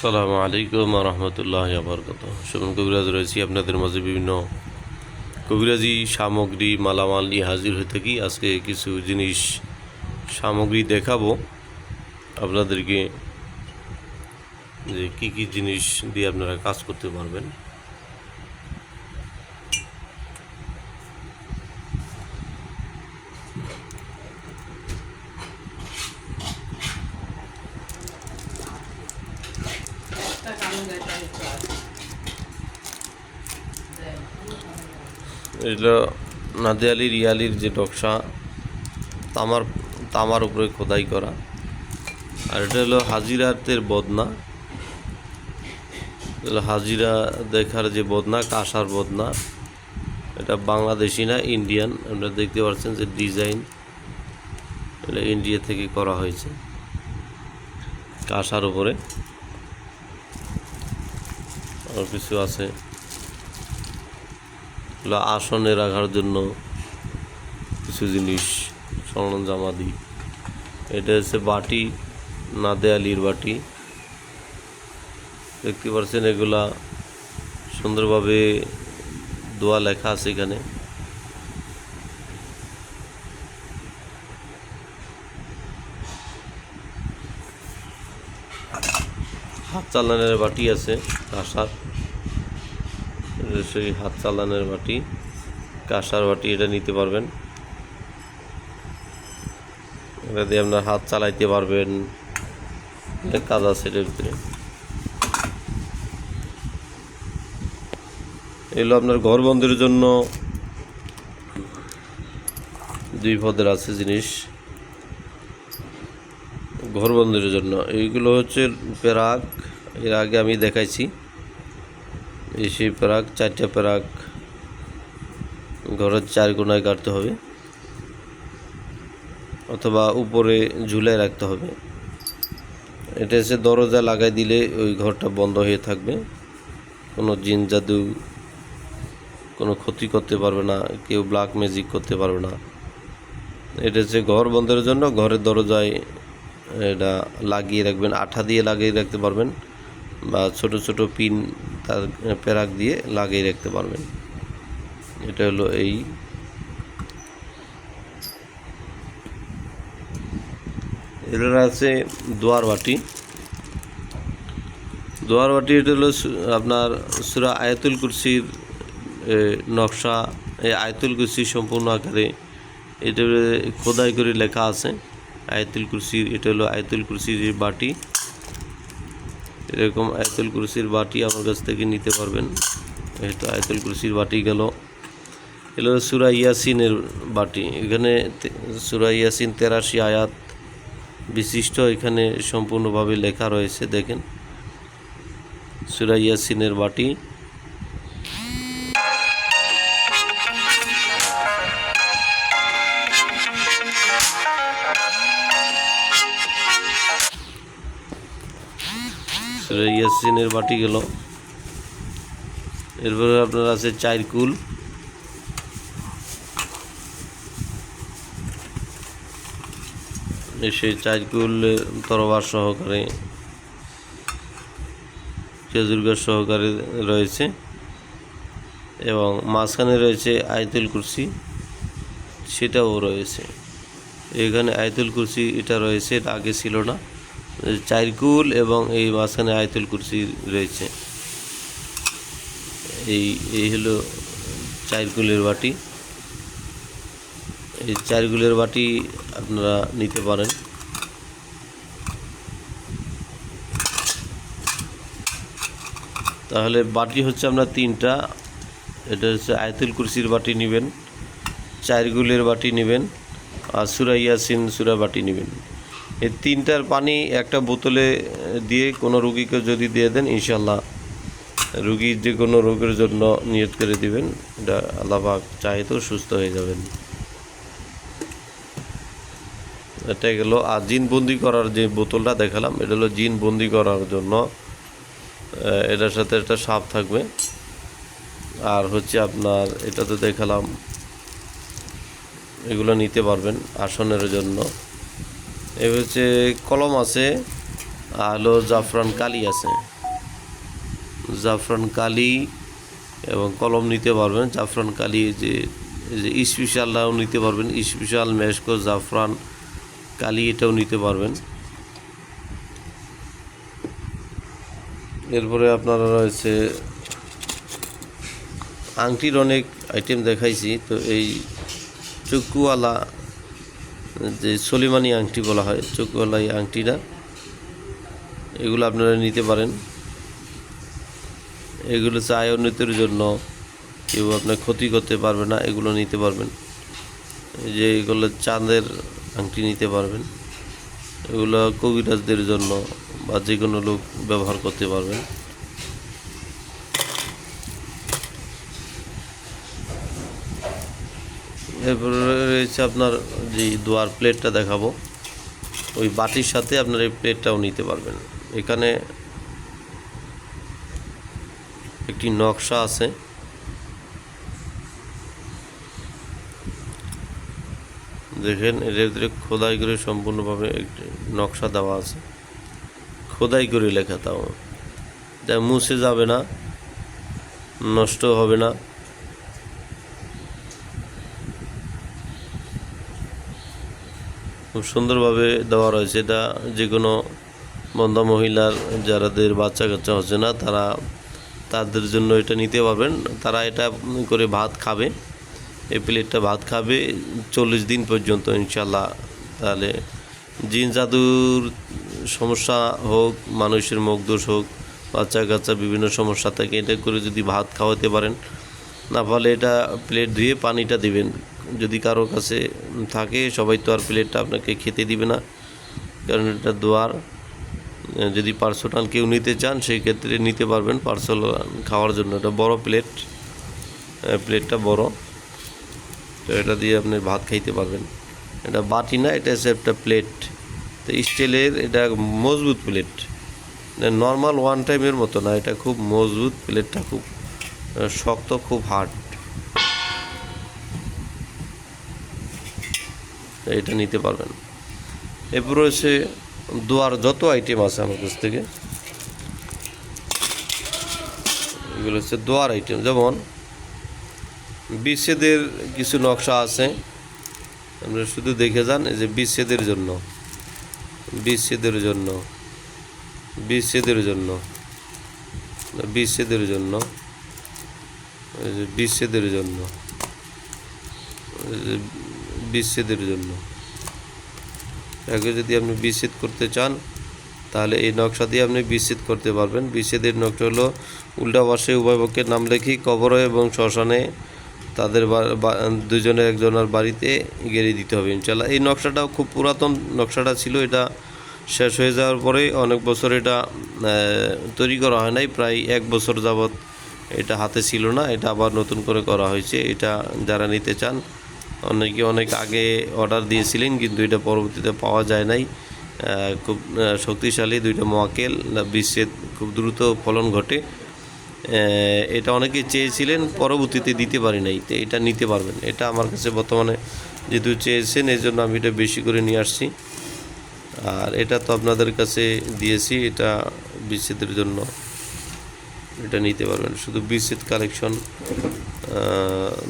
আসসালামু আলাইকুম রহমতুল্লাহ কথা সুমন কবিরাজ রয়েছি আপনাদের মাঝে বিভিন্ন কবিরাজি সামগ্রী, মালামাল নিয়ে হাজির হয়ে থাকি। আজকে কিছু জিনিস সামগ্রী দেখাবো আপনাদেরকে যে কী কী জিনিস দিয়ে আপনারা কাজ করতে পারবেন। এগুলো নাদিয়ালি, রিয়ালির যে নকশা তামার তামার উপরে খোদাই করা। আর এটা হলো হাজিরাতের বদনা। হাজিরা দেখার যে বদনা, কাঁসার বদনা। এটা বাংলাদেশি না, ইন্ডিয়ান। আপনারা দেখতে পাচ্ছেন যে ডিজাইন এটা ইন্ডিয়া থেকে করা হয়েছে। কাঁসার উপরে। আর কিছু আছে। আসনে রাখার জন্য কিছু জিনিস সরঞ্জামাদি এটা হচ্ছে বাটি না দেয়ালির বাটি। দেখতে পাচ্ছেন এগুলা সুন্দরভাবে দোয়া লেখা আছে এখানে। হাত চালানের বাটি আছে, কাঁসার। সেই হাত চালানের বাটি, কাঁসার বাটি এটা নিতে পারবেন। এটা দিয়ে আপনার হাত চালাইতে পারবেন। অনেক কাজ আছে এটার ভিতরে। এগুলো আপনার ঘর বন্ধের জন্য দুই পদের আছে জিনিস। ঘর বন্ধের জন্য। এইগুলো হচ্ছে পেরাক এর আগে আমি দেখাইছি। সেই প্যারাক চারটে প্যারাক ঘরের চার কোনায় কাটতে হবে। অথবা উপরে ঝুলে রাখতে হবে। এটা এসে দরজা লাগাই দিলে ওই ঘরটা বন্ধ হয়ে থাকবে। কোনো জিন জাদু, কোনো ক্ষতি করতে পারবে না, কেউ ব্ল্যাক ম্যাজিক করতে পারবে না। এটা হচ্ছে ঘর বন্ধের জন্য ঘরের দরজায় এটা লাগিয়ে রাখবেন, আঠা দিয়ে লাগিয়ে রাখতে পারবেন। বা ছোট ছোট পিন তার প্যারাক দিয়ে লাগিয়ে রাখতে পারবেন। এটা হলো এই। এর আছে দোয়ার বাটি। দোয়ার বাটি এটা হলো আপনার সুরা আয়াতুল কুরসির নকশা। এই আয়াতুল কুরসি সম্পূর্ণ আকারে এটা খোদাই করে লেখা আছে। আয়াতুল কুরসির, এটা হলো আয়াতুল কুরসির বাটি। এরকম আয়তুল কুরসির বাটি আমার কাছ থেকে নিতে পারবেন। তো আয়তুল কুরসির বাটি গেল। এলো সুরা ইয়াসিনের বাটি। এখানে সুরা ইয়াসিন তেরাশি আয়াত বিশিষ্ট এখানে সম্পূর্ণভাবে লেখা রয়েছে, দেখেন। সুরা ইয়াসিনের বাটি। ইয়াসিনের বাটি গেল। এরপরে আপনার আছে চাইরকুল সেই চাইরকুল তরবার সহকারে খেজুর গাছ সহকারে রয়েছে এবং মাঝখানে রয়েছে আয়তুল কুরসি, সেটাও রয়েছে। এখানে আয়তুল কুরসি এটা রয়েছে, এটা আগে ছিল না। চাইরকুল এবং এই মাঝখানে আয়তুল কুরসি রয়েছে। এই এই হলো চাইরকুলের বাটি। এই চাইরকুলের বাটি আপনারা নিতে পারেন। তাহলে বাটি হচ্ছে আমরা তিনটা। এটা হচ্ছে আয়তুল কুরসির বাটি নেবেন চারগুলের বাটি নেবেন, আর সুরা ইয়াসিন সুরা বাটি নেবেন। এই তিনটার পানি একটা বোতলে দিয়ে কোনো রুগীকে যদি দিয়ে দেন ইনশাল্লাহ রুগীর যে কোনো রোগের জন্য নিয়ত করে দিবেন। এটা আল্লাহবাক তো সুস্থ হয়ে যাবেন। এটা গেল। আর জিন বন্দি করার যে বোতলটা দেখালাম, এটা হলো জিন বন্দি করার জন্য এটার সাথে একটা সাপ থাকবে। আর হচ্ছে আপনার, এটা তো দেখালাম, এগুলো নিতে পারবেন আসনের জন্য। এ হচ্ছে কলম আছে আর হলো জাফরান কালি আছে। জাফরান কালি এবং কলম নিতে পারবেন। জাফরান কালি যে যে স্পেশালটাও নিতে পারবেন। স্পেশাল মেশকো জাফরান কালি এটাও নিতে পারবেন। এরপরে আপনারা রয়েছে আংটির অনেক আইটেম দেখাইছি। তো এই চুকুওয়ালা যে সলিমানি আংটি বলা হয় চুকুওয়ালা এই আংটিটা, এগুলো আপনারা নিতে পারেন। এগুলো হচ্ছে উন্নতির জন্য, কেউ আপনার ক্ষতি করতে পারবে না, এগুলো নিতে পারবেন। যে এগুলো চাঁদের আংটি নিতে পারবেন। এগুলো কবিরাজদের জন্য বা যে কোনো লোক ব্যবহার করতে পারবেন। এরপরে রয়েছে আপনার যে দোয়ার প্লেটটা দেখাবো। ওই বাটির সাথে আপনার এই প্লেটটাও নিতে পারবেন। এখানে একটি নকশা আছে। দেখেন, এর ভিতরে খোদাই করে সম্পূর্ণভাবে একটি নকশা দেওয়া আছে। খোদাই করে লেখা তাও। যা মুছে যাবে না, নষ্ট হবে না। খুব সুন্দরভাবে দেওয়া রয়েছে। এটা যে কোনো বন্ধা মহিলার, যারাদের বাচ্চা কাচ্চা হচ্ছে না, তারা তাদের জন্য এটা নিতে পারবেন। তারা এটা করে ভাত খাবে। এই প্লেটটা ভাত খাবে চল্লিশ দিন পর্যন্ত ইনশাল্লাহ তাহলে জিন জাদুর সমস্যা হোক, মানুষের মুখ দোষ হোক, বাচ্চা কাচ্চা বিভিন্ন সমস্যা থাকে, এটা করে যদি ভাত খাওয়াতে পারেন, না ফলে এটা প্লেট ধুয়ে পানিটা দিবেন। যদি কারও কাছে থাকে, সবাই তো আর প্লেটটা আপনাকে খেতে দিবে না। কারণ এটা দোয়ার। যদি পার্সোনাল কেউ নিতে চান, সেই ক্ষেত্রে নিতে পারবেন পার্সেল খাওয়ার জন্য। এটা বড় প্লেট। প্লেটটা বড়। তো এটা দিয়ে আপনি ভাত খাইতে পারবেন। এটা বাটি না, এটা হচ্ছে একটা প্লেট। তো স্টিলের এটা মজবুত প্লেট। নর্মাল ওয়ান টাইমের মতো না, এটা খুব মজবুত প্লেটটা খুব শক্ত, খুব হার্ড এটা নিতে পারবেন। এরপর রয়েছে দোয়ার, যত আইটেম আছে আমার কাছ থেকে। এগুলো হচ্ছে দোয়ার আইটেম যেমন বিচ্ছেদের কিছু নকশা আছে। আপনারা শুধু দেখে যান, এই যে বিচ্ছেদের জন্য। বিচ্ছেদের জন্য। বিচ্ছেদের জন্য। বিচ্ছেদের জন্য। বিচ্ছেদের জন্য। বিচ্ছেদের জন্য। তাকে যদি আপনি বিচ্ছেদ করতে চান, তাহলে এই নকশা দিয়ে আপনি বিচ্ছেদ করতে পারবেন। বিচ্ছেদের নকশা হলো, উল্টা পাশে উভয় পক্ষের নাম লেখি, কবর এবং শ্মশানে তাদের দুজনের একজনের বাড়িতে গেড়ে দিতে হবে ইনশাল্লাহ এই নকশাটাও খুব পুরাতন নকশাটা ছিল, এটা শেষ হয়ে যাওয়ার পরে অনেক বছর এটা তৈরি করা হয় নাই, প্রায় এক বছর যাবৎ এটা হাতে ছিল না, এটা আবার নতুন করে করা হয়েছে। এটা যারা নিতে চান অনেকে অনেক আগে অর্ডার দিয়েছিলেন, কিন্তু এটা পরবর্তীতে পাওয়া যায় নাই। খুব শক্তিশালী দুইটা মোয়াকেল বিচ্ছেদ খুব দ্রুত ফলন ঘটে। এটা অনেকে চেয়েছিলেন, পরবর্তীতে দিতে পারি নাই, তো এটা নিতে পারবেন। এটা আমার কাছে বর্তমানে যেহেতু চেয়েছেন এই জন্য আমি এটা বেশি করে নিয়ে আসছি। আর এটা তো আপনাদের কাছে দিয়েছি, এটা বিচ্ছেদের জন্য। এটা নিতে পারবেন। শুধু বিচ্ছেদ কালেকশন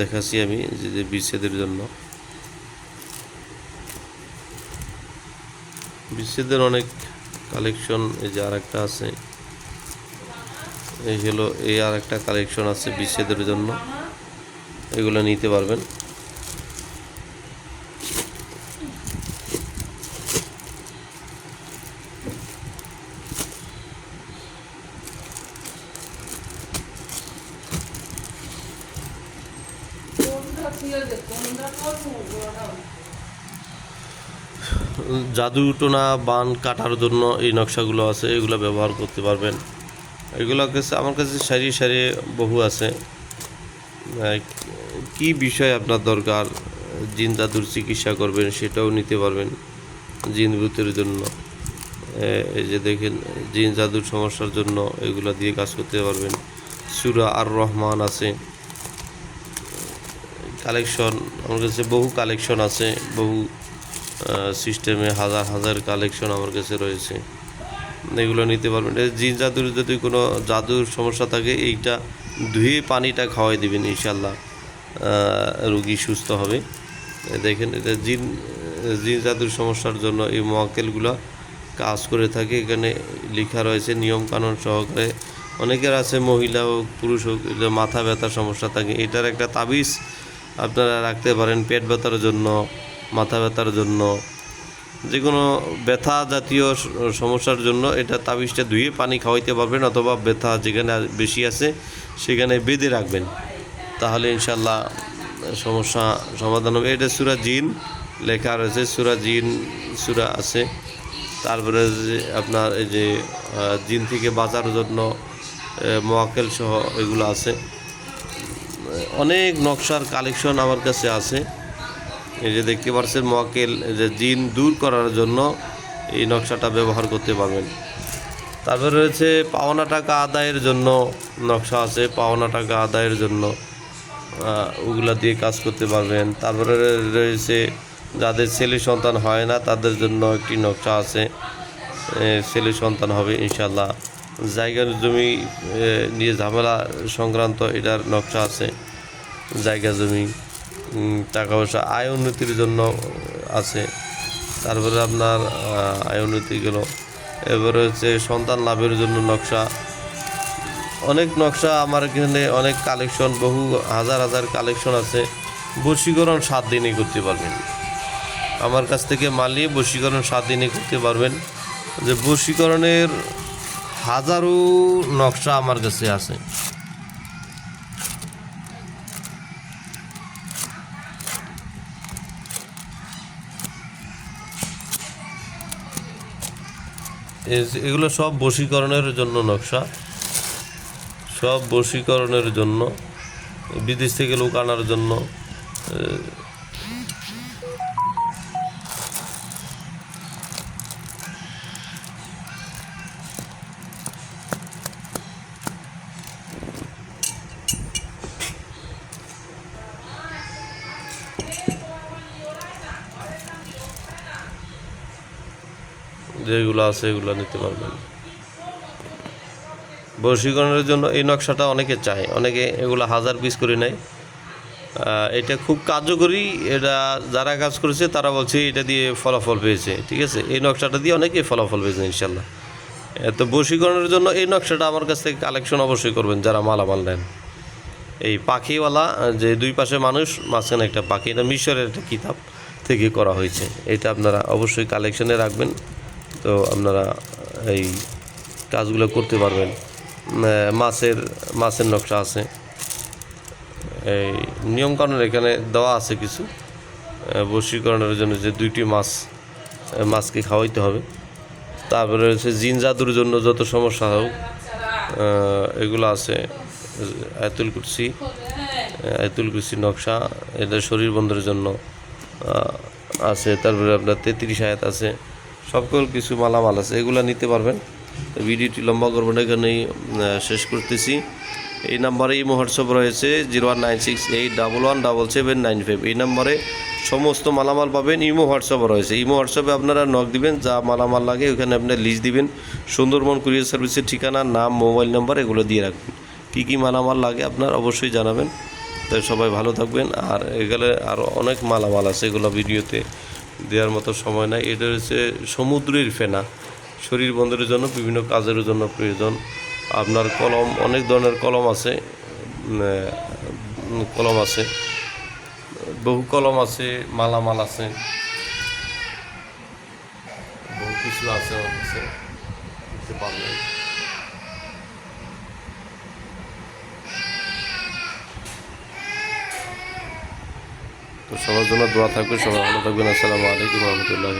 দেখাচ্ছি আমি যে যে বিচ্ছেদের জন্য। বিচ্ছেদের অনেক কালেকশন এই যে আর একটা আছে। এই হলো, এই আর একটা কালেকশন আছে বিচ্ছেদের জন্য। এগুলো নিতে পারবেন কোনটা ছিল যে কোনটা করব ওটা জাদু টোনা, বান কাটার জন্য এই নকশাগুলো আছে, এগুলো ব্যবহার করতে পারবেন। এগুলো কাছে আমার কাছে সারি সারি বহু আছে। কি বিষয় আপনার দরকার? জিন জাদুর চিকিৎসা করবেন, সেটাও নিতে পারবেন জিন ভূতের জন্য। এই যে দেখেন, জিন জাদুর সমস্যার জন্য এগুলো দিয়ে কাজ করতে পারবেন। সুরা আর রহমান আছে। কালেকশন আমার কাছে বহু কালেকশন আছে, বহু সিস্টেমে হাজার হাজার কালেকশন আমার কাছে রয়েছে। এগুলো নিতে পারবেন। জিন জাদুর যদি কোনো জাদুর সমস্যা থাকে, এইটা ধুয়ে পানিটা খাওয়াই দেবেন ইনশাল্লাহ রুগী সুস্থ হবে। দেখেন, এটা জিন জিন জাদুর সমস্যার জন্য এই মক্কেলগুলো কাজ করে থাকে। এখানে লেখা রয়েছে নিয়ম কানুন সহকারে অনেকের আছে মহিলা হোক, পুরুষ হোক মাথা ব্যথার সমস্যা থাকে। এটার একটা তাবিজ আপনারা রাখতে পারেন পেট ব্যথার জন্য। মাথা ব্যথার জন্য যে কোনো ব্যথা জাতীয় সমস্যার জন্য এটা তাবিজটা ধুয়ে পানি খাওয়াইতে পারবেন অথবা ব্যথা যেখানে বেশি আছে সেখানে বেঁধে রাখবেন। তাহলে ইনশাল্লাহ সমস্যা সমাধান হবে। এটা সুরা জিন লেখা রয়েছে, সুরা জিন সুরা আছে। তারপরে আপনার এই যে জিন থেকে বাঁচার জন্য মোয়াক্কেল সহ এগুলো আছে। অনেক নকশার কালেকশন আমার কাছে আছে। এই যে দেখতে পাচ্ছেন এই যে জিন দূর করার জন্য এই নকশাটা ব্যবহার করতে পারবেন। তারপরে রয়েছে পাওনা টাকা আদায়ের জন্য নকশা আছে, পাওনা টাকা আদায়ের জন্য ওগুলা দিয়ে কাজ করতে পারবেন। তারপরে রয়েছে যাদের ছেলে সন্তান হয় না, তাদের জন্য একটি নকশা আছে ছেলে সন্তান হবে ইনশাল্লাহ জায়গার জমি নিয়ে ঝামেলা সংক্রান্ত এটার নকশা আছে, জায়গা জমি। টাকা পয়সা আয় উন্নতির জন্য আছে। তারপরে আপনার আয় উন্নতি গেল। এবারে হচ্ছে সন্তান লাভের জন্য নকশা। অনেক নকশা আমার এখানে অনেক কালেকশন বহু হাজার হাজার কালেকশন আছে। বশীকরণ সাত দিনে করতে পারবেন। আমার কাছ থেকে মালিয়ে বশীকরণ সাত দিনে করতে পারবেন। যে বশীকরণের হাজারো নকশা আমার কাছে আছে। এগুলো সব বশীকরণের জন্য নকশা। সব বশীকরণের জন্য বিদেশ থেকে লোক আনার জন্য যেগুলো আছে এগুলো নিতে পারবেন। বশীকরণের জন্য এই নকশাটা অনেকে চায়, অনেকে এগুলো হাজার পিস করে নেয়। এটা খুব কার্যকরী, এটা যারা কাজ করেছে তারা বলছে এটা দিয়ে ফলাফল পেয়েছে, ঠিক আছে? এই নকশাটা দিয়ে অনেকে ফলাফল পেয়েছে ইনশাল্লাহ তো বশীকরণের জন্য এই নকশাটা আমার কাছ থেকে কালেকশন অবশ্যই করবেন, যারা মালামাল নেন। এই পাখিওয়ালা, যে দুই পাশে মানুষ, মাঝখানে একটা পাখি, এটা মিশরের একটা কিতাব থেকে করা হয়েছে। এটা আপনারা অবশ্যই কালেকশনে রাখবেন। তো আপনারা এই কাজগুলো করতে পারবেন। মাছের মাছের নকশা আছে। এই নিয়মকানুন এখানে দেওয়া আছে কিছু। বশীকরণের জন্য যে দুইটি মাছ মাছকে খাওয়াইতে হবে। তারপরে হচ্ছে জিন জাদুর জন্য যত সমস্যা হোক এগুলো আছে। আয়তুল কুরসি আয়তুল কুরসি নকশা এটা শরীর বন্ধের জন্য আছে। তারপরে আপনার তেত্রিশ আয়াত আছে। সকল কিছু মালামাল আছে, এগুলো নিতে পারবেন। ভিডিওটি লম্বা করব না শেষ করতেছি। এই নাম্বারে এই হোয়াটসঅ্যাপ রয়েছে, zero one nine six eight double one double seven nine five. এই নাম্বারে সমস্ত মালামাল পাবেন ইমো হোয়াটসঅ্যাপও রয়েছে। ইমো হোয়াটসঅ্যাপে আপনারা নক দিবেন, যা মালামাল লাগে ওখানে আপনার লিস্ট দিবেন। সুন্দরবন কুরিয়ার সার্ভিসের ঠিকানা, নাম মোবাইল নাম্বার এগুলো দিয়ে রাখবেন। কী কী মালামাল লাগে আপনার অবশ্যই জানাবেন। তাই সবাই ভালো থাকবেন। আর এগুলো আরও অনেক মালামাল আছে, এগুলো ভিডিওতে দেওয়ার মতো সময় নাই। এটা হচ্ছে সমুদ্রের ফেনা। শরীর বন্ধের জন্য, বিভিন্ন কাজের জন্য প্রয়োজন। আপনার কলম, অনেক ধরনের কলম আছে। কলম আছে। বহু কলম আছে, মালামাল আছে। বহু কিছু আছে পারবেন তো সবার জন্য দোয়া থাকবে সবাই ভালো থাকবেন। আসসালামু আলাইকুম রহমতুল্লাহ